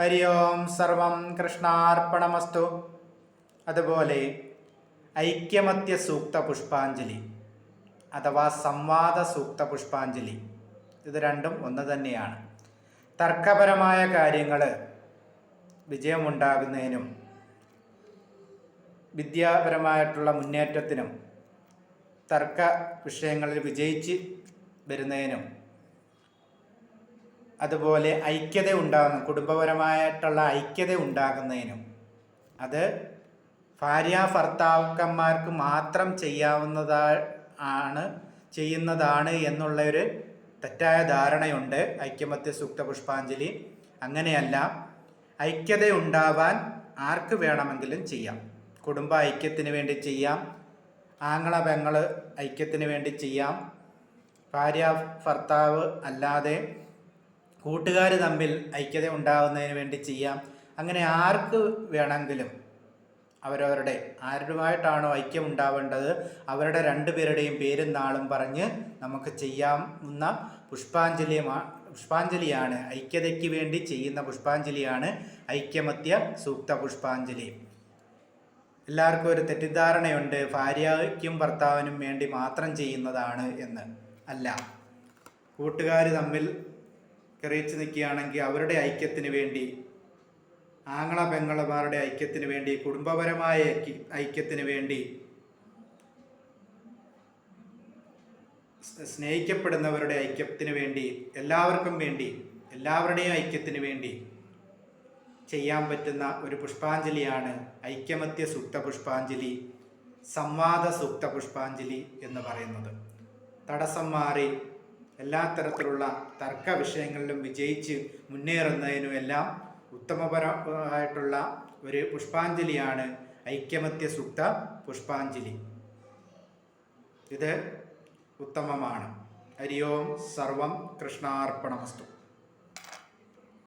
ഹരി ഓം സർവം കൃഷ്ണാർപ്പണമസ്തു. അതുപോലെ ഐക്യമത്യ സൂക്ത പുഷ്പാഞ്ജലി അഥവാ സംവാദ സൂക്ത പുഷ്പാഞ്ജലി. ഇത് രണ്ടും ഒന്ന് തന്നെയാണ്. തർക്കപരമായ കാര്യങ്ങൾ വിജയമുണ്ടാകുന്നതിനും വിദ്യാപരമായിട്ടുള്ള മുന്നേറ്റത്തിനും തർക്ക വിഷയങ്ങളിൽ വിജയിച്ച് വരുന്നതിനും അതുപോലെ ഐക്യത ഉണ്ടാകുന്ന കുടുംബപരമായിട്ടുള്ള ഐക്യത ഉണ്ടാകുന്നതിനും അത് ഭാര്യ ഭർത്താക്കന്മാർക്ക് മാത്രം ചെയ്യാവുന്നതാ ആണ് ചെയ്യുന്നതാണ് എന്നുള്ള ഒരു തെറ്റായ ധാരണയുണ്ട് ഐക്യമത്യ സൂക്ത പുഷ്പാഞ്ജലി. അങ്ങനെയല്ല ഐക്യത ഉണ്ടാവാൻ ആർക്ക് വേണമെങ്കിലും ചെയ്യാം. കുടുംബ ഐക്യത്തിന് വേണ്ടി ചെയ്യാം ആങ്ങള പെങ്ങൾ ഐക്യത്തിന് വേണ്ടി ചെയ്യാം ഭാര്യ ഭർത്താവ് അല്ലാതെ കൂട്ടുകാർ തമ്മിൽ ഐക്യത ഉണ്ടാകുന്നതിന് വേണ്ടി ചെയ്യാം. അങ്ങനെ ആർക്ക് വേണമെങ്കിലും അവരവരുടെ ആരുമായിട്ടാണോ ഐക്യം ഉണ്ടാവേണ്ടത് അവരുടെ രണ്ടുപേരുടെയും പേരും നാളും പറഞ്ഞ് നമുക്ക് ചെയ്യാവുന്ന പുഷ്പാഞ്ജലിയുമാണ് പുഷ്പാഞ്ജലിയാണ്. ഐക്യതയ്ക്ക് വേണ്ടി ചെയ്യുന്ന പുഷ്പാഞ്ജലിയാണ് ഐക്യമത്യ സൂക്ത പുഷ്പാഞ്ജലി. എല്ലാവർക്കും ഒരു തെറ്റിദ്ധാരണയുണ്ട്. ഭാര്യയ്ക്കും ഭർത്താവിനും വേണ്ടി മാത്രം ചെയ്യുന്നതാണ് എന്ന്. അല്ല കൂട്ടുകാർ തമ്മിൽ കറിയിച്ച് നിൽക്കുകയാണെങ്കിൽ അവരുടെ ഐക്യത്തിന് വേണ്ടി ആങ്ങള പെങ്ങളമാരുടെ ഐക്യത്തിന് വേണ്ടി കുടുംബപരമായ ഐക്യ- ഐക്യത്തിന് വേണ്ടി സ്നേഹിക്കപ്പെടുന്നവരുടെ ഐക്യത്തിന് വേണ്ടി എല്ലാവർക്കും വേണ്ടി എല്ലാവരുടെയും ഐക്യത്തിന് വേണ്ടി ചെയ്യാൻ പറ്റുന്ന ഒരു പുഷ്പാഞ്ജലിയാണ് ഐക്യമത്യ സൂക്ത പുഷ്പാഞ്ജലി സംവാദ സൂക്ത പുഷ്പാഞ്ജലി എന്ന് പറയുന്നത്. തടസ്സം മാറി എല്ലാ തരത്തിലുള്ള തർക്ക വിഷയങ്ങളിലും വിജയിച്ച് മുന്നേറുന്നതിനും എല്ലാം ഉത്തമപരമായിട്ടുള്ള ഒരു പുഷ്പാഞ്ജലിയാണ് ഐക്യമത്യ സുക്ത പുഷ്പാഞ്ജലി. ഇത് ഉത്തമമാണ്. ഹരി ഓം സർവം കൃഷ്ണാർപ്പണമസ്തു.